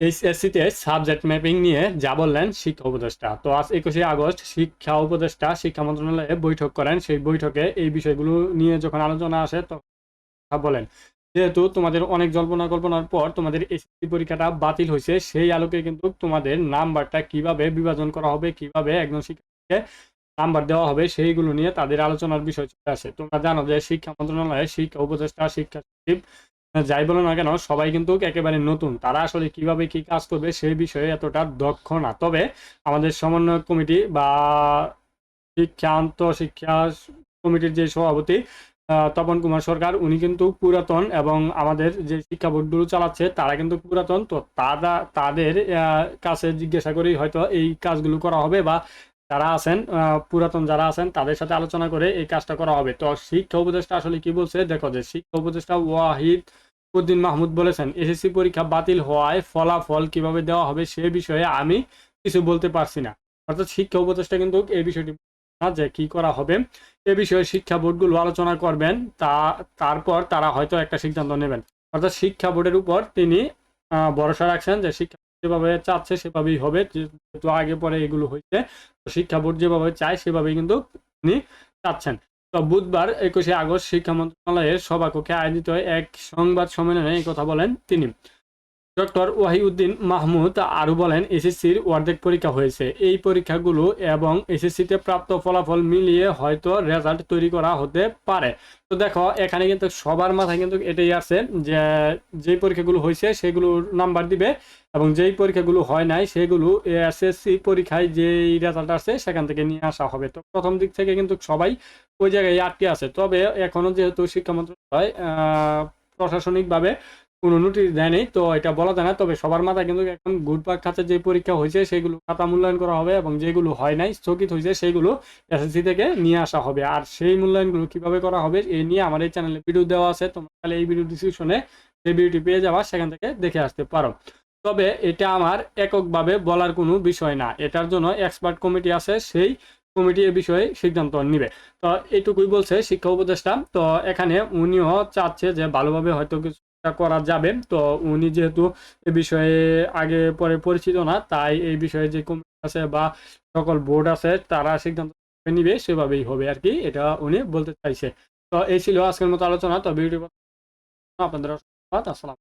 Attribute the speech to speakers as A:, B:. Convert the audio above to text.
A: এইচএসসিতে subject mapping নিয়ে যা বললেন শিক্ষা উপদেষ্টা। তো আজ একুশে আগস্ট শিক্ষা উপদেষ্টা, শিক্ষা মন্ত্রণালয়ে বৈঠক করেন। সেই বৈঠকে এই বিষয়গুলো নিয়ে যখন আলোচনা আসে, তখন বলেন। যেহেতু তোমাদের অনেক জল্পনা কল্পনার পর তোমাদের এসএসসি পরীক্ষাটা বাতিল হয়েছে, সেই আলোকে কিন্তু তোমাদের নাম্বারটা কীভাবে বিভাজন করা হবে, কীভাবে একজন শিক্ষার্থীকে নাম্বার দেওয়া হবে, সেইগুলো নিয়ে তাদের আলোচনার বিষয় চলে আসে। তোমরা জানো যে শিক্ষা মন্ত্রণালয়ে শিক্ষা উপদেষ্টা, শিক্ষা সচিব যাই বলো না কেন, সবাই কিন্তু একেবারে নতুন। তারা আসলে কীভাবে কি কাজ করবে সেই বিষয়ে এতটা দক্ষ না। তবে আমাদের সমন্বয় কমিটি বা শিক্ষা শিক্ষা কমিটির যে সভাপতি তপন কুমার সরকার, উনি কিন্তু পুরাতন এবং আমাদের যে শিক্ষা বোর্ডগুলো চালাচ্ছে, তারা কিন্তু পুরাতন। তো তারা, তাদের কাছে জিজ্ঞাসা করেই হয়তো এই কাজগুলো করা হবে বা যারা আছেন পুরাতন যারা আছেন, তাদের সাথে আলোচনা করে এই কাজটা করা হবে। তো শিক্ষা উপদেষ্টা আসলে কি বলছে? দেখো যে শিক্ষা উপদেষ্টা ওয়াহিদ উদ্দিন মাহমুদ বলেছেন, এসএসসি পরীক্ষা বাতিল হওয়ায় ফলাফল কীভাবে দেওয়া হবে সে বিষয়ে আমি কিছু বলতে পারছি না। অর্থাৎ শিক্ষা উপদেষ্টা কিন্তু এই বিষয়টি যে কি করা হবে, এ বিষয়ে শিক্ষা বোর্ডগুলো আলোচনা করবেন, তা, তারপর তারা হয়তো একটা সিদ্ধান্ত নেবেন। অর্থাৎ শিক্ষা বোর্ডের উপর তিনি ভরসা রাখছেন যে শিক্ষা যেভাবে চাচ্ছে সেভাবেই হবে, যেহেতু আগে পরে এগুলো হয়েছে শিক্ষা বোর্ড যেভাবে চায় সেভাবেই কিন্তু তিনি চাচ্ছেন। বুধবার একুশে আগস্ট শিক্ষা মন্ত্রণালয়ের সভাকক্ষে আয়োজিত এক সংবাদ সম্মেলনে এই কথা বলেন তিনি। ডক্টর ওয়াহিউদ্দিন মাহমুদ আরও বলেন, এসএসসির অর্ধেক পরীক্ষা হয়েছে। এই পরীক্ষাগুলো এবং এসএসসিতে প্রাপ্ত ফলাফল মিলিয়ে হয়তো রেজাল্ট তৈরি করা হতে পারে। তো দেখো, এখানে কিন্তু সবার মাথায় কিন্তু এটাই আছে যে যেই পরীক্ষাগুলো হয়েছে সেগুলোর নাম্বার দিবে এবং যেই পরীক্ষাগুলো হয় নাই সেগুলো এসএসসি পরীক্ষায় যেই রেজাল্ট আসছে সেখান থেকে নিয়ে আসা হবে। তো প্রথম দিক থেকে কিন্তু সবাই ওই জায়গায় আটকে আছে। তবে এখনও যেহেতু শিক্ষা মন্ত্রণালয় প্রশাসনিকভাবে কোনো নোটিশ দেয়নি, তো এটা বলা যায় না। তবে সবার মাথায় কিন্তু এখন গুডবাগ খাতে যে পরীক্ষা হয়েছে, সেগুলো খাতা মূল্যায়ন করা হবে এবং যেগুলো হয় নাই, স্থগিত হয়েছে, সেগুলো এসএসসি থেকে নিয়ে আসা হবে। আর সেই মূল্যায়নগুলো কীভাবে করা হবে এই নিয়ে আমার এই চ্যানেলে ভিডিও দেওয়া আছে, তোমরা তাহলে এই ভিডিও ডিসক্রিপশনে যে ভিডিওটি পেয়ে যাওয়া সেখান থেকে দেখে আসতে পারো। তবে এটা আমার এককভাবে বলার কোনো বিষয় না। এটার জন্য এক্সপার্ট কমিটি আছে, সেই কমিটি এ বিষয়ে সিদ্ধান্ত নিবে। তো এইটুকুই বলছে শিক্ষা উপদেষ্টা। তো এখানে উনিও চাচ্ছে যে ভালোভাবে হয়তো কিছু করা যাবে। তো উনি যেহেতু এ বিষয়ে আগে পরে পরিচিত না, তাই এই বিষয়ে যে কমিটি আছে বা সকল বোর্ড আছে, তারা সিদ্ধান্ত নিবে, সেভাবেই হবে আর কি, এটা উনি বলতে চাইছে। তো এই ছিল আজকের মতো আলোচনা। তো ভিডিও আপনাদের আসসালাম